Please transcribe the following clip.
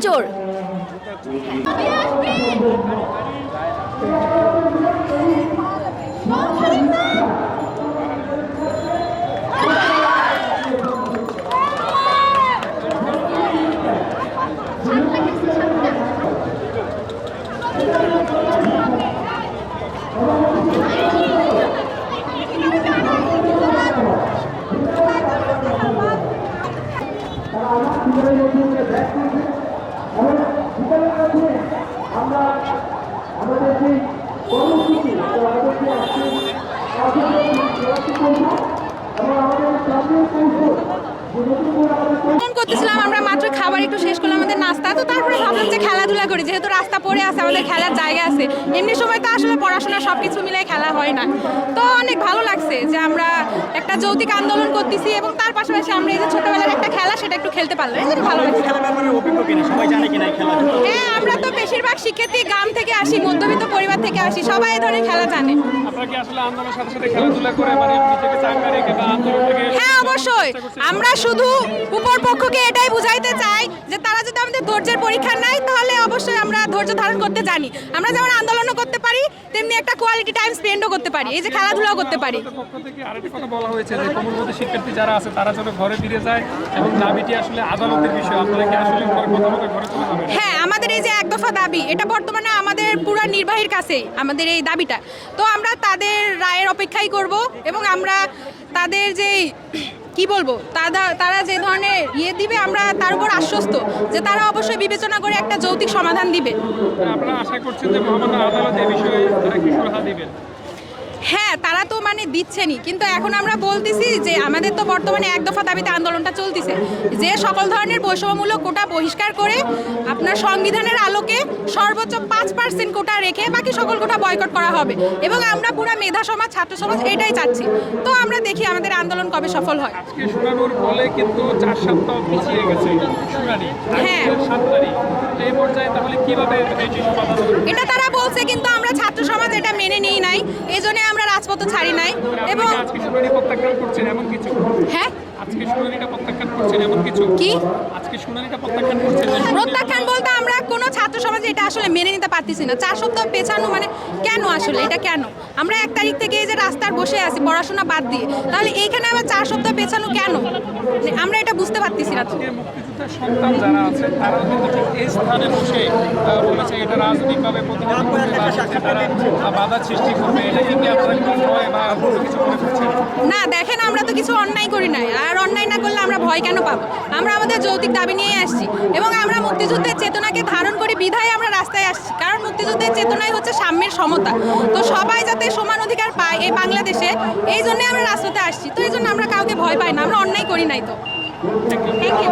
চোর ফোন করতেছিলাম, আমরা মাত্র খাবার একটু শেষ করলাম, আমাদের নাস্তা, তো তারপরে ভাবলাম যে খেলাধুলা করি, যেহেতু রাস্তা পড়ে আছে, আমাদের খেলার জায়গা আছে। এমনি সময় তো আসলে পড়াশোনা সব কিছু মিলে খেলা হয় না। তো অনেক ভালো লাগছে যে আমরা একটা যৌতিক আন্দোলন করতেছি এবং তার পাশাপাশি আমরা এই যে ছোটবেলার একটা খেলা, সেটা একটু খেলতে পারলাম। ভালো লাগছে খেলার ব্যাপারে অভিজ্ঞ কিনা সবাই জানে কিনা এই খেলা হ্যাঁ আমরা তো বেশিরভাগ শিক্ষার্থী গ্রাম থেকে আসি মধ্যবিত্ত পরিবার থেকে আসি সবাই এই ধরনের খেলা জানে। মানে হ্যাঁ অবশ্যই। আমরা শুধু উপর পক্ষকে এটাই বুঝাইতে চাই যে তারা যদি আমাদের ধৈর্যের পরীক্ষা নেয় তাহলে অবশ্যই আমরা ধৈর্য ধারণ করতে জানি। আমরা যেমন আন্দোলনও করতে পারি তেমনি একটা কোয়ালিটি টাইম স্পেন্ডও করতে পারি এই যে খেলাধুলাও করতে পারি। পক্ষ থেকে আরেকটা কথা বলা হয়েছে যে কোমলমতি শিক্ষার্থী যারা আছে তারা যেন ঘরে ফিরে যায় এবং দাবিটি আসলে আদালতের বিষয়। আপনারা কি আসলে ঘরে কথা ঘরে চলে যাবেন হ্যাঁ আমাদের এই যে দফা দাবি, এটা বর্তমানে আমাদের পুরা নির্বাহীর কাছেই আমাদের এই দাবিটা। তো আমরা তাদের রায়ের অপেক্ষাই করব এবং আমরা তাদের যে, কি বলব তারা যে ধরনের ইয়ে দিবে, আমরা তার উপর আশ্বস্ত যে তারা অবশ্যই বিবেচনা করে একটা যৌতিক সমাধান দিবে। আপনারা আশা করছেন যে মহামান্য আদালত এই বিষয়ে কি দিবেন? হ্যাঁ তারা তো মানে দিচ্ছেনই। কিন্তু এখন আমরা বলতেছি যে আমাদের তো বর্তমানে এক দফা দাবিতে আন্দোলনটা চলতেছে। যে সকল ধরনের বৈষম্যমূলক কোটা বহিষ্কার করে আপনার সংবিধানের আলোকে সর্বোচ্চ পাঁচ পার্সেন্ট কোটা রেখে বাকি সকল কোটা বয়কট করা হবে। এবং আমরা পুরো মেধা সমাজ ছাত্র সমাজ এটাই চাচ্ছি। তো আমরা দেখি আমাদের আন্দোলন কবে সফল হয়। বলে কিন্তু চার সপ্তাহ পিছিয়ে গেছে। হ্যাঁ। এটি তারা বলছে কিন্তু আমরা ছাত্র সমাজ এটা মেনে নিই নাই। এই ছাড়ি নাই এবং আজকে শুনানি প্রত্যাখ্যান করছেন এমন কিছু? হ্যাঁ? আজকে শুনানিটা প্রত্যাখ্যান করছেন এমন কিছু? কি? আজকে শুনানিটা প্রত্যাখ্যান করছেন প্রত্যাখ্যান বলতে এটা আসলে মেনে নিতে পারতেছি না। চার সপ্তাহ পেছানো মানে কেন আসলে? এটা কেন? আমরা এক তারিখ থেকে এই যে রাস্তার বসে আছি পড়াশোনা বাদ দিয়ে তাহলে এইখানে আবার চার সপ্তাহ পেছানো কেন? মানে আমরা এটা বুঝতে পারতেছি না তো। সন্তান যারা আছে তারাও কিন্তু এই স্থানে বসে বলেছে এটা রাজনৈতিকভাবে প্রতিহত করবে বা তারা বাধা সৃষ্টি করবে এটা কি আপনারা কি ভয় বা কিছু মনে করছেন না দেখেন আমরা তো কিছু অন্যায় করি নাই। আর অন্যায় না করলে আমরা ভয় কেন পাবো? আমরা আমাদের যৌতিক দাবি নিয়ে আসছি এবং আমরা মুক্তিযুদ্ধের চেতনাকে ধারণ করি বিধায় আমরা রাস্তায় আসছি। কারণ মুক্তিযুদ্ধের চেতনাই হচ্ছে সাম্যের সমতা। তো সবাই যাতে সমান অধিকার পায় এই বাংলাদেশে, এই জন্য আমরা রাস্তাতে আসছি। তো এই জন্য আমরা কাউকে ভয় পাই না, আমরা অন্যায় করি নাই তো। Thank you